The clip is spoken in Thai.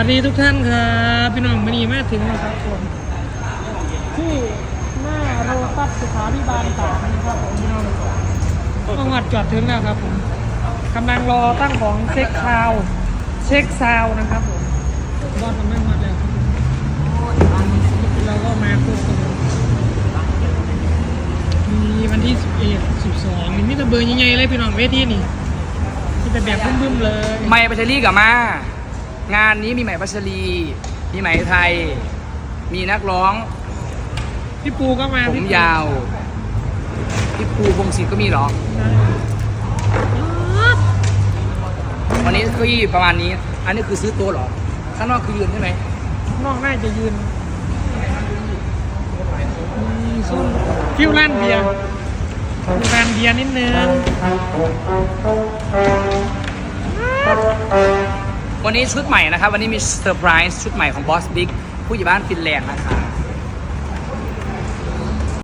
วัสดีทุกท่านครับพี่น้องมณีมาถึงแล้วครับผมที่หน้าโรตัสสุขาพิบาลสามนะครับผมพี่น้องจังหวัดจอดถึงแล้วครับผมกำลังรอตั้งของเช็คซาว เช็คซาวนะครับผมบอสมันไม่หมดแล้วเราก็มาควบคุมมีวันที่11 12นี่มีแต่เบอร์ใหญ่ๆเลยพี่น้องเวทีนี่มีแต่แบบบึ้มๆเลยใหม่ปัชรีกับมา งานนี้มีใหม่ปัชรี มีใหม่ไทย มีนักร้องพี่ปูก็มาผมพี่ปูยาว พี่ปูพงศิษฐ์ก็มีเหรอ วันนี้เก้าอี้ประมาณนี้ อันนี้คือซื้อโต๊ะเหรอ ข้างนอกคือยืนใช่ไหมนอกน่าจะยืนมีซุ้มฟิวร้านเบียร์ฟิวร้านเบียร์นิดนึง วันนี้ชุดใหม่นะครับ วันนี้มีเซอร์ไพรส์ชุดใหม่ของบอสบิ๊กผู้ใหญ่บ้านฟินแลนด์นะคะ